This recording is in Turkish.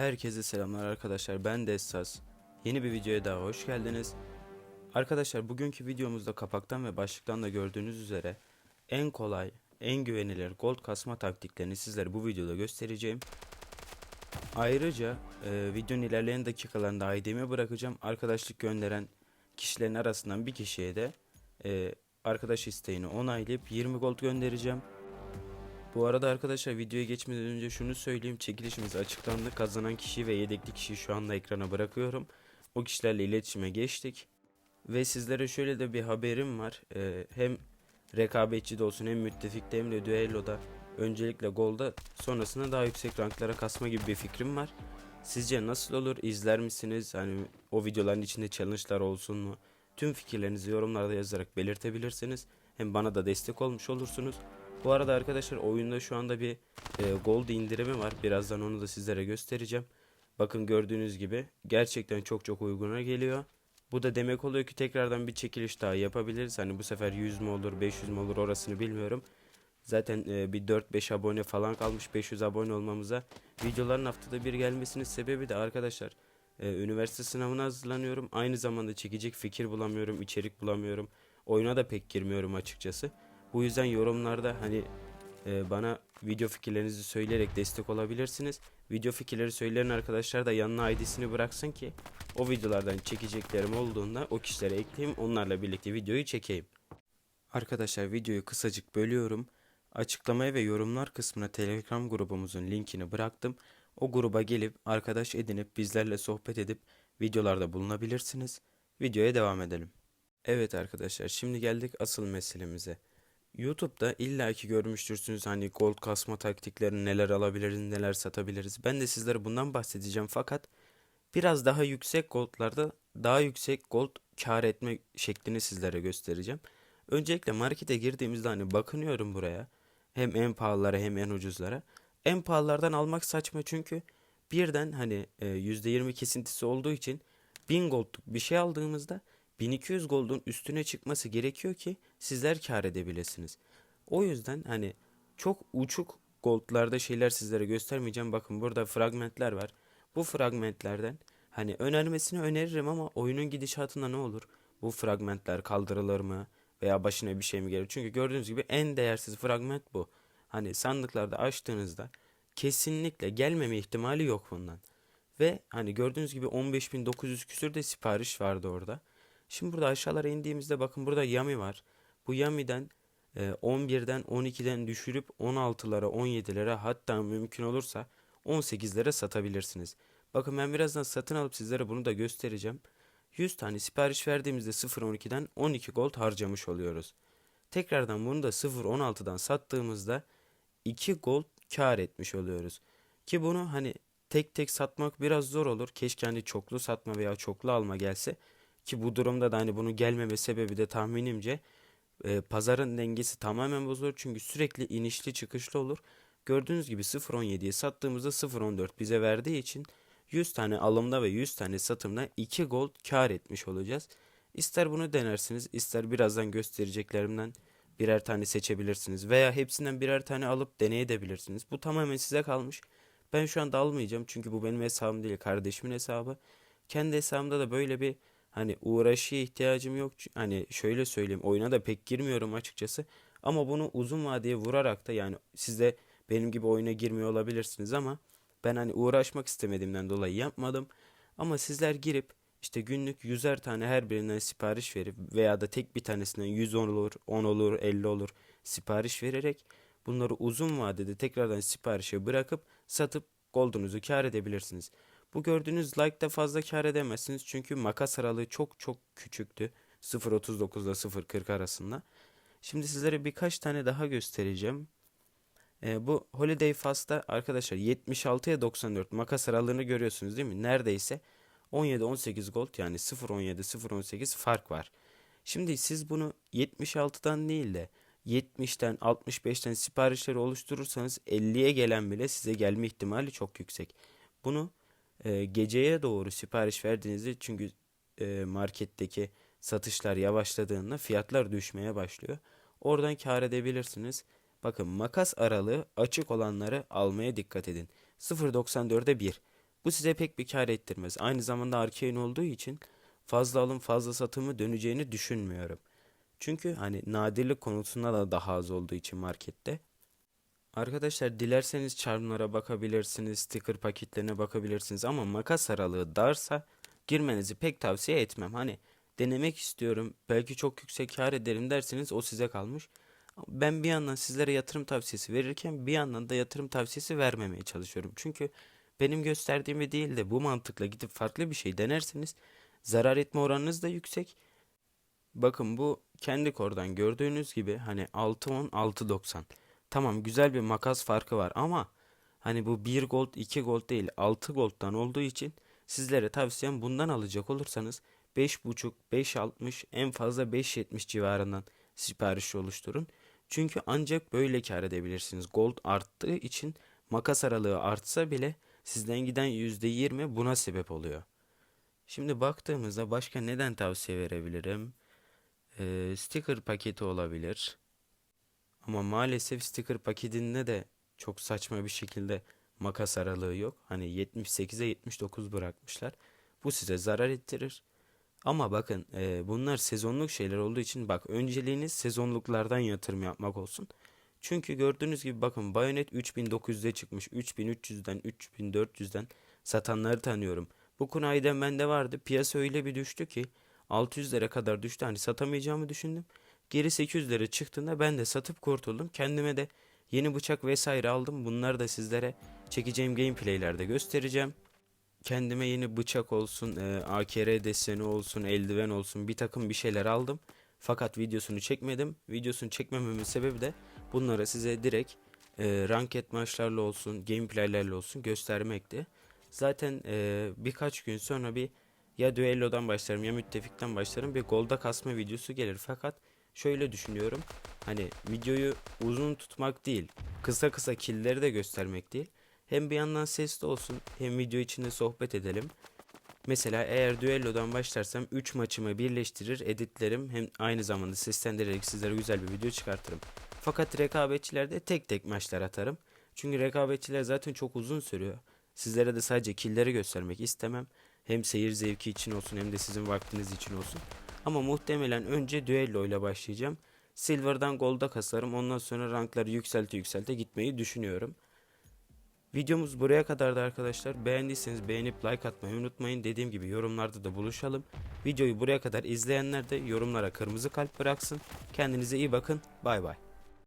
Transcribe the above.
Herkese selamlar arkadaşlar ben Dessas. Yeni bir videoya daha hoş geldiniz. Arkadaşlar bugünkü videomuzda kapaktan ve başlıktan da gördüğünüz üzere en kolay, en güvenilir gold kasma taktiklerini sizlere bu videoda göstereceğim. Ayrıca e, videonun ilerleyen dakikalarında ID'mi bırakacağım. Arkadaşlık gönderen kişilerin arasından bir kişiye de e, arkadaş isteğini onaylayıp 20 gold göndereceğim. Bu arada arkadaşlar videoya geçmeden önce şunu söyleyeyim. Çekilişimiz açıklandı. Kazanan kişi ve yedekli kişiyi şu anda ekrana bırakıyorum. O kişilerle iletişime geçtik. Ve sizlere şöyle de bir haberim var. Ee, hem rekabetçi de olsun hem müttefikte hem de düelloda öncelikle golda sonrasında daha yüksek ranklara kasma gibi bir fikrim var. Sizce nasıl olur? İzler misiniz? Hani o videoların içinde challenge'lar olsun mu? Tüm fikirlerinizi yorumlarda yazarak belirtebilirsiniz. Hem bana da destek olmuş olursunuz. Bu arada arkadaşlar oyunda şu anda bir e, gold indirimi var. Birazdan onu da sizlere göstereceğim. Bakın gördüğünüz gibi gerçekten çok çok uyguna geliyor. Bu da demek oluyor ki tekrardan bir çekiliş daha yapabiliriz. Hani bu sefer 100 mü olur 500 mü olur orasını bilmiyorum. Zaten e, bir 4-5 abone falan kalmış 500 abone olmamıza. Videoların haftada bir gelmesinin sebebi de arkadaşlar e, üniversite sınavına hazırlanıyorum. Aynı zamanda çekecek fikir bulamıyorum, içerik bulamıyorum. Oyuna da pek girmiyorum açıkçası. Bu yüzden yorumlarda hani e, bana video fikirlerinizi söyleyerek destek olabilirsiniz. Video fikirleri söyleyen arkadaşlar da yanına ID'sini bıraksın ki o videolardan çekeceklerim olduğunda o kişilere ekleyeyim onlarla birlikte videoyu çekeyim. Arkadaşlar videoyu kısacık bölüyorum. Açıklamaya ve yorumlar kısmına Telegram grubumuzun linkini bıraktım. O gruba gelip arkadaş edinip bizlerle sohbet edip videolarda bulunabilirsiniz. Videoya devam edelim. Evet arkadaşlar şimdi geldik asıl meselemize. YouTube'da illaki görmüştürsünüz hani gold kasma taktiklerini neler alabiliriz neler satabiliriz. Ben de sizlere bundan bahsedeceğim fakat biraz daha yüksek goldlarda daha yüksek gold kar etme şeklini sizlere göstereceğim. Öncelikle markete girdiğimizde hani bakınıyorum buraya. Hem en pahalılara hem en ucuzlara. En pahalılardan almak saçma çünkü birden hani e, %20 kesintisi olduğu için 1000 goldluk bir şey aldığımızda 1200 gold'un üstüne çıkması gerekiyor ki sizler kar edebilirsiniz. O yüzden hani çok uçuk gold'larda şeyler sizlere göstermeyeceğim. Bakın burada fragmentler var. Bu fragmentlerden hani önermesini öneririm ama oyunun gidişatında ne olur? Bu fragmentler kaldırılır mı? Veya başına bir şey mi gelir? Çünkü gördüğünüz gibi en değersiz fragment bu. Hani sandıklarda açtığınızda kesinlikle gelmeme ihtimali yok bundan. Ve hani gördüğünüz gibi 15.900 küsür de sipariş vardı orada. Şimdi burada aşağılara indiğimizde bakın burada Yami var. Bu Yami'den e, 11'den 12'den düşürüp 16'lara 17'lere hatta mümkün olursa 18'lere satabilirsiniz. Bakın ben birazdan satın alıp sizlere bunu da göstereceğim. 100 tane sipariş verdiğimizde 0.12'den 12 gold harcamış oluyoruz. Tekrardan bunu da 0.16'dan sattığımızda 2 gold kar etmiş oluyoruz. Ki bunu hani tek tek satmak biraz zor olur. Keşke hani çoklu satma veya çoklu alma gelse. Ki bu durumda da hani bunun gelmeme sebebi de tahminimce e, pazarın dengesi tamamen bozulur. Çünkü sürekli inişli çıkışlı olur. Gördüğünüz gibi 0.17'ye sattığımızda 0.14 bize verdiği için 100 tane alımda ve 100 tane satımda 2 gold kar etmiş olacağız. İster bunu denersiniz, ister birazdan göstereceklerimden birer tane seçebilirsiniz veya hepsinden birer tane alıp deneyebilirsiniz. Bu tamamen size kalmış. Ben şu anda almayacağım çünkü bu benim hesabım değil, kardeşimin hesabı. Kendi hesabımda da böyle bir hani uğraşıya ihtiyacım yok. Hani şöyle söyleyeyim, oyuna da pek girmiyorum açıkçası. Ama bunu uzun vadeye vurarak da yani siz de benim gibi oyuna girmiyor olabilirsiniz ama ben hani uğraşmak istemediğimden dolayı yapmadım. Ama sizler girip işte günlük yüzer tane her birinden sipariş verip veya da tek bir tanesinden 100 olur, 10 olur, 50 olur sipariş vererek bunları uzun vadede tekrardan siparişe bırakıp satıp goldunuzu kar edebilirsiniz. Bu gördüğünüz like'da fazla kar edemezsiniz çünkü makas aralığı çok çok küçüktü. 0.39 ile 0.40 arasında. Şimdi sizlere birkaç tane daha göstereceğim. Ee, bu Holiday Fast'ta arkadaşlar 76'ya 94 makas aralığını görüyorsunuz değil mi? Neredeyse 17-18 gold yani 0.17-0.18 fark var. Şimdi siz bunu 76'dan değil de 70'ten 65'ten siparişleri oluşturursanız 50'ye gelen bile size gelme ihtimali çok yüksek. Bunu e, geceye doğru sipariş verdiğinizde çünkü e, marketteki satışlar yavaşladığında fiyatlar düşmeye başlıyor. Oradan kar edebilirsiniz. Bakın makas aralığı açık olanları almaya dikkat edin. 0.94'e 1. Bu size pek bir kar ettirmez. Aynı zamanda arcane olduğu için fazla alım fazla satımı döneceğini düşünmüyorum. Çünkü hani nadirlik konusunda da daha az olduğu için markette. Arkadaşlar dilerseniz charmlara bakabilirsiniz, sticker paketlerine bakabilirsiniz ama makas aralığı darsa girmenizi pek tavsiye etmem. Hani denemek istiyorum, belki çok yüksek kar ederim derseniz o size kalmış. Ben bir yandan sizlere yatırım tavsiyesi verirken bir yandan da yatırım tavsiyesi vermemeye çalışıyorum. Çünkü benim gösterdiğimi değil de bu mantıkla gidip farklı bir şey denerseniz zarar etme oranınız da yüksek. Bakın bu kendi kordan gördüğünüz gibi hani 6.10 6.90. Tamam güzel bir makas farkı var ama hani bu 1 gold 2 gold değil 6 gold'dan olduğu için sizlere tavsiyem bundan alacak olursanız 5.5 5.60 en fazla 5.70 civarından sipariş oluşturun. Çünkü ancak böyle kar edebilirsiniz. Gold arttığı için makas aralığı artsa bile sizden giden %20 buna sebep oluyor. Şimdi baktığımızda başka neden tavsiye verebilirim? Ee, sticker paketi olabilir. Ama maalesef sticker paketinde de çok saçma bir şekilde makas aralığı yok. Hani 78'e 79 bırakmışlar. Bu size zarar ettirir. Ama bakın e, bunlar sezonluk şeyler olduğu için bak önceliğiniz sezonluklardan yatırım yapmak olsun. Çünkü gördüğünüz gibi bakın Bayonet 3900'de çıkmış. 3300'den 3400'den satanları tanıyorum. Bu Kunay'den bende vardı. Piyasa öyle bir düştü ki 600'lere kadar düştü. Hani satamayacağımı düşündüm. Geri 800'lere çıktığında ben de satıp kurtuldum. Kendime de yeni bıçak vesaire aldım. Bunları da sizlere çekeceğim gameplaylerde göstereceğim. Kendime yeni bıçak olsun, e, AKR deseni olsun, eldiven olsun bir takım bir şeyler aldım. Fakat videosunu çekmedim. Videosunu çekmememin sebebi de bunlara size direkt e, ranket maçlarla olsun, gameplaylerle olsun göstermekti. Zaten e, birkaç gün sonra bir ya düellodan başlarım ya müttefikten başlarım bir golda kasma videosu gelir. Fakat şöyle düşünüyorum. Hani videoyu uzun tutmak değil, kısa kısa killleri de göstermek değil. Hem bir yandan sesli olsun hem video içinde sohbet edelim. Mesela eğer düellodan başlarsam 3 maçımı birleştirir, editlerim hem aynı zamanda seslendirerek sizlere güzel bir video çıkartırım. Fakat rekabetçilerde tek tek maçlar atarım. Çünkü rekabetçiler zaten çok uzun sürüyor. Sizlere de sadece killleri göstermek istemem. Hem seyir zevki için olsun hem de sizin vaktiniz için olsun. Ama muhtemelen önce düello ile başlayacağım. Silver'dan golda kasarım. Ondan sonra rankları yükselte yükselte gitmeyi düşünüyorum. Videomuz buraya kadardı arkadaşlar. Beğendiyseniz beğenip like atmayı unutmayın. Dediğim gibi yorumlarda da buluşalım. Videoyu buraya kadar izleyenler de yorumlara kırmızı kalp bıraksın. Kendinize iyi bakın. Bay bay.